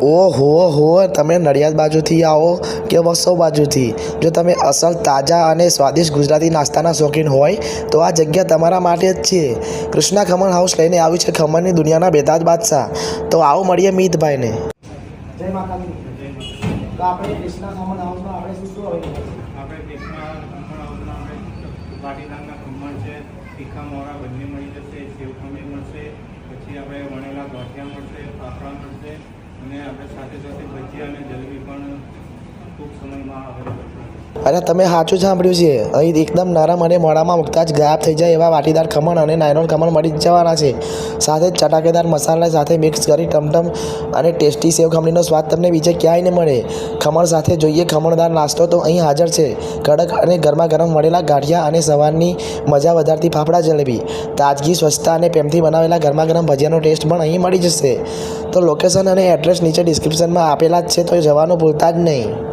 ઓહો હો તમે નડિયાદ બાજુથી આવો કે વસો બાજુથી? જો તમે અસલ તાજા અને સ્વાદિષ્ટ ગુજરાતી નાસ્તાના શોખીન હોય તો આ જગ્યા તમારા માટે જ છે. કૃષ્ણા ખમણ હાઉસ લઈને આવ્યું છે ખમણની દુનિયાના બેતાજ બાદશાહ. તો આવો મળીએ મિતભાઈને. જય માતાજી. તો આપણે કૃષ્ણા ખમણ હાઉસમાં આપણે શું શું આપણે દેશમાં ખમણ હાઉસમાં આપણે પાટીદારના ખમણ છે તીખા મોરા બંને મળી જશે સેવ મળશે પછી આપણે વણેલા ગાંઠિયા મળશે, ફાફડા મળશે અને આપણે સાથે સાથે ભજીયા અને જલેબી પણ ટૂંક સમયમાં અવેલેબલ અરે તમે સાચું સાંભળ્યું છે. અહીં એકદમ નરમ અને મોડામાં મૂકતા જ ગાયબ થઈ જાય એવા વાટીદાર ખમણ અને નાયલોન ખમણ મળી જવાના છે. સાથે ચટાકેદાર મસાલા સાથે મિક્સ કરી ટમટમ અને ટેસ્ટી સેવ ખમણીનો સ્વાદ તમને બીજે ક્યાંય ન મળે. ખમણ સાથે જોઈએ ખમણદાર નાસ્તો તો અહીં હાજર છે. કડક અને ગરમા ગરમ મળેલા ગાંઠિયા અને સવારની મજા વધારતી ફાફડા જલેબી, તાજગી, સ્વચ્છતા અને પ્રેમથી બનાવેલા ગરમા ગરમ ભજીયાનો ટેસ્ટ પણ અહીં મળી જશે. તો લોકેશન અને એડ્રેસ નીચે ડિસ્ક્રિપ્શનમાં આપેલા જ છે, તો જવાનું ભૂલતા જ નહીં.